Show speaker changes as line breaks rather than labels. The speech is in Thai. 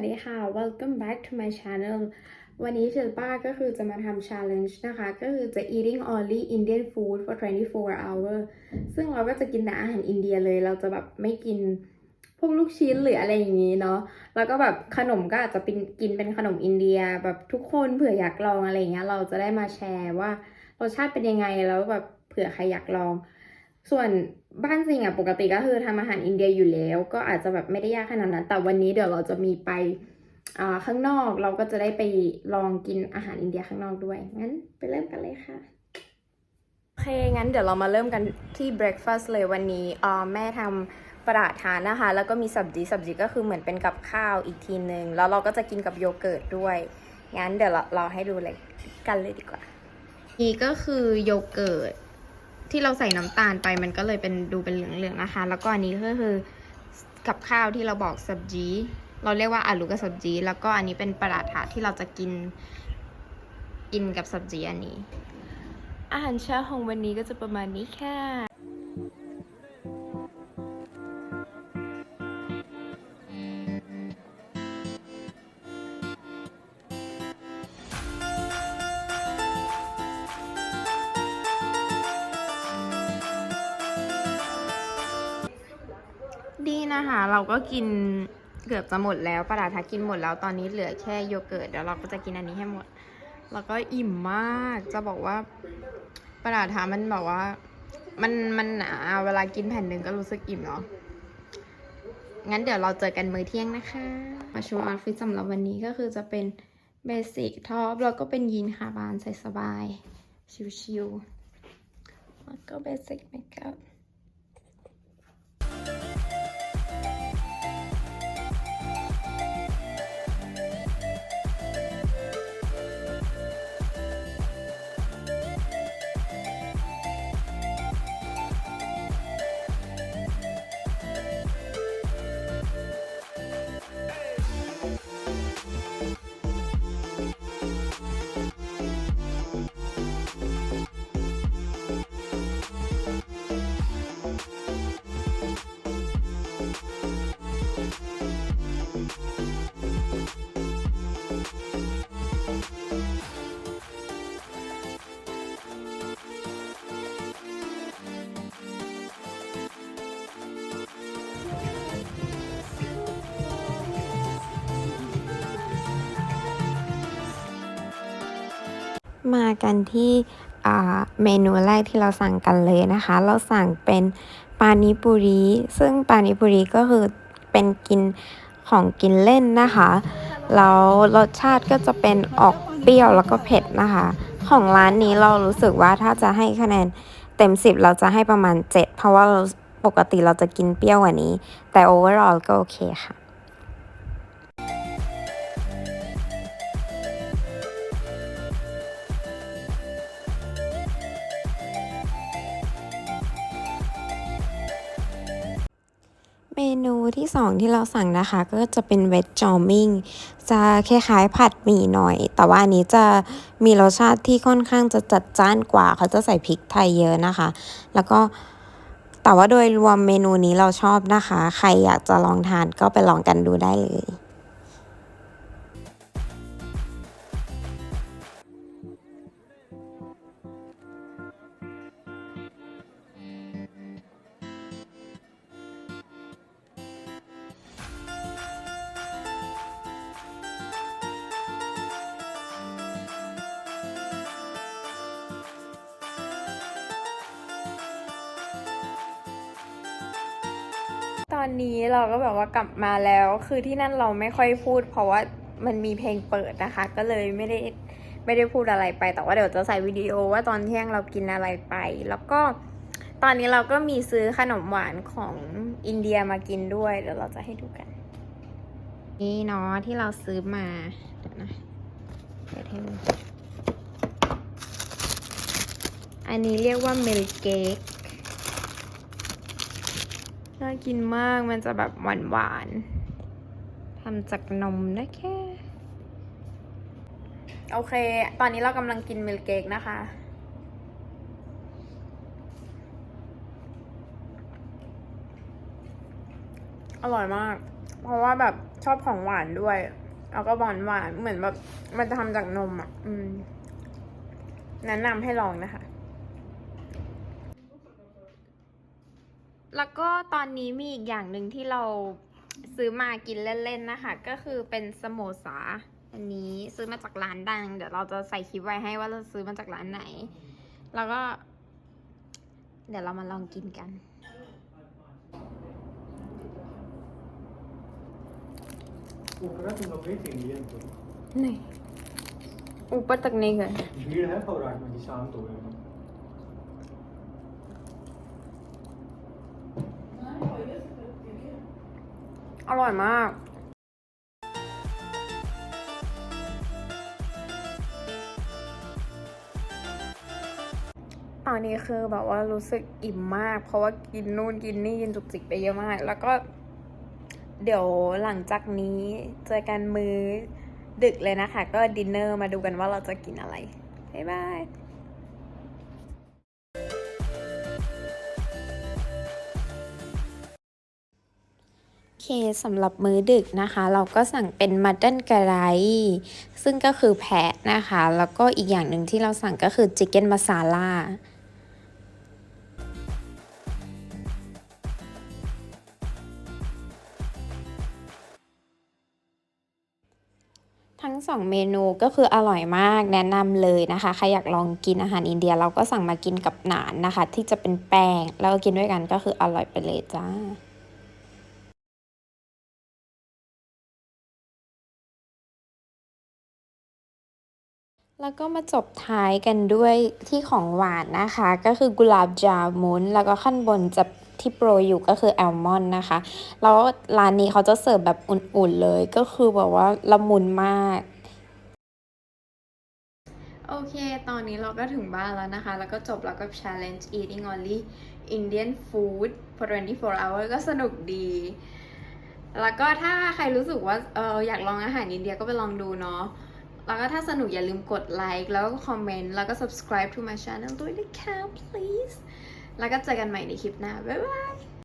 วัสดีค่ะ welcome back to my channel วันนี้เชลป้าก็คือจะมาทำ challenge นะคะ ก็คือจะ eating only Indian food for 24 hour ซึ่งเราก็จะกินแต่อาหารอินเดียเลย เราจะแบบไม่กินพวกลูกชิ้นหรืออะไรอย่างนี้เนาะ แล้วก็แบบขนมก็อาจจะเป็นกินเป็นขนมอินเดียแบบทุกคนเผื่ออยากลองอะไรเงี้ย เราจะได้มาแชร์ว่ารสชาติเป็นยังไงแล้วแบบเผื่อใครอยากลอง ส่วนบ้านจริงอะปกติก็คือทำอาหารอินเดียอยู่แล้ว ก็อาจจะแบบไม่ได้ยากขนาดนั้น แต่วันนี้เดี๋ยวเราจะมีไปอ่าข้างนอกเราก็จะได้ไปลองกินอาหารอินเดียข้างนอกด้วย งั้นไปเริ่มกันเลยค่ะโอเค งั้นเดี๋ยวเรามาเริ่มกันที่ breakfast เลยวันนี้อ่าแม่ทำปราทานนะคะ แล้วก็มีสับจีสับจีก็คือเหมือนเป็นกับข้าวอีกทีนึง แล้วเราก็จะกินกับโยเกิร์ตด้วย งั้นเดี๋ยวเราเราให้ดูเลยกันเลยดีกว่านี่ก็คือโยเกิร์ต ที่เราใส่น้ำตาลไปมันก็เลยเป็นดูเป็นเหลืองๆนะคะ แล้วก็อันนี้ก็คือกับข้าวที่เราบอกสับจีเราเรียกว่าอาลูกับสับจีแล้วก็อันนี้เป็นปราถาที่เราจะกินกินกับสับจีอันนี้ อาหารเช้าของวันนี้ก็จะประมาณนี้ค่ะ นะคะ เราก็กินเกือบจะหมดแล้วปลาทากินหมดแล้วตอนนี้เหลือแค่โยเกิร์ตเดี๋ยวเราก็จะกินอันนี้ให้หมด แล้วก็อิ่มมากจะบอกว่าปลาทามันแบบว่า มันมันหนาเวลากินแผ่นหนึ่งก็รู้สึกอิ่มเนาะงั้นเดี๋ยวเราเจอกันมื้อเที่ยงนะคะมาโชว์อาร์ฟิตสำหรับวันนี้ก็คือจะเป็นเบสิกท็อปแล้วก็เป็นยีนคาบานใส่สบาย ชิวๆแล้วก็เบสิกเมคอัพ มากันที่เมนูแรกที่เราสั่งกันเลยนะคะ เราสั่งเป็นปานิปุรีซึ่งปานิปุรีก็คือเป็นกินของกินเล่นนะคะ แล้วรสชาติก็จะเป็นออกเปรี้ยวแล้วก็เผ็ดนะคะ ของร้านนี้เรารู้สึกว่าถ้าจะให้คะแนนเต็ม 10 เราจะให้ประมาณ 7 เพราะว่าเราปกติเราจะกินเปรี้ยวกว่านี้ แต่ overall ก็โอเคค่ะ นูที่สองที่เราสั่งนะคะ ก็จะเป็นเวจจอมมิงจะคล้ายๆผัดหมี่หน่อย แต่ว่าอันนี้จะมีรสชาติที่ค่อนข้างจะจัดจ้านกว่า เขาจะใส่พริกไทยเยอะนะคะ แล้วก็แต่ว่าโดยรวมเมนูนี้เราชอบนะคะ ใครอยากจะลองทานก็ไปลองกันดูได้เลย อนนี้เราก็แบบว่ากลับมาแล้ว คือที่นั่นเราไม่ค่อยพูด เพราะว่ามันมีเพลงเปิดนะคะ ก็เลยไม่ได้ไม่ได้พูดอะไรไป แต่ว่าเดี๋ยวจะใส่วิดีโอว่าตอนเที่ยงเรากินอะไรไป แล้วก็ตอนนี้เราก็มีซื้อขนมหวานของอินเดียมากินด้วย เดี๋ยวเราจะให้ดูกัน นี่เนาะที่เราซื้อมา เดี๋ยวนะเปิดให้ดูอันนี้เรียกว่าเมลเค้ก น่ากินมากมันจะแบบหวานหวานทำจากนมนะแค่โอเค ตอนนี้เรากำลังกินมิลเกกนะคะ อร่อยมาก เพราะว่าแบบชอบของหวานด้วย แล้วก็หวานหวานเหมือนแบบมันจะทำจากนมอะ อืม แนะนำให้ลองนะคะ แล้วก็ตอนนี้มีอีกอย่างหนึ่งที่เราซื้อมากินเล่นๆนะคะ ก็คือเป็นสโมสา อันนี้ซื้อมาจากร้านดัง เดี๋ยวเราจะใส่คลิปไว้ให้ว่าเราซื้อมาจากร้านไหน แล้วก็ เดี๋ยวเรามาลองกินกัน
ओकरा तुम लोग गए थे इंडियन को
नहीं ऊपर तक नहीं गए
भीड़ है पौराट में कि शांत हो गए
อร่อยมากตอนนี้คือแบบว่ารู้สึกอิ่มมาก เพราะว่ากินนู่นกินนี่กินจุกจิกไปเยอะมาก แล้วก็ เดี๋ยวหลังจากนี้เจอกันมื้อดึกเลยนะคะ ก็ดินเนอร์มาดูกันว่าเราจะกินอะไร บ๊ายบาย เคสำหรับมื้อดึกนะคะ เราก็สั่งเป็นมัตเต n นกะไรซึ่งก็คือแพะนะคะ แล้วก็อีกอย่างหนึ่งที่เราสั่งก็คือจิ c เก้นมาซาล่าทั้งสองเมนูก็คืออร่อยมากแนะนำเลยนะคะ ใครอยากลองกินอาหารอินเดียเราก็สั่งมากินกับหนานนะคะ ที่จะเป็นแป้งแล้วก็กินด้วยกันก็คืออร่อยไปเลยจ้า แล้วก็มาจบท้ายกันด้วยที่ของหวานนะคะ ก็คือกุหลาบจามุนแล้วก็ขั้นบนจะที่โปรยอยู่ก็คือแอลมอนด์นะคะ แล้วร้านนี้เขาจะเสิร์ฟแบบอุ่นๆเลยก็คือแบบว่าละมุนมากโอเค ตอนนี้เราก็ถึงบ้านแล้วนะคะ แล้วก็จบแล้วกับ challenge eating only Indian food for 24 hours ก็สนุกดี แล้วก็ถ้าใครรู้สึกว่าเอออยากลองอาหารอินเดียก็ไปลองดูเนาะ แล้วก็ถ้าสนุกอย่าลืมกดไลค์แล้วก็คอมเมนต์แล้วก็ subscribe to my channel ด้วยนะคะ please แล้วก็เจอกันใหม่ในคลิปหน้า บ๊ายบาย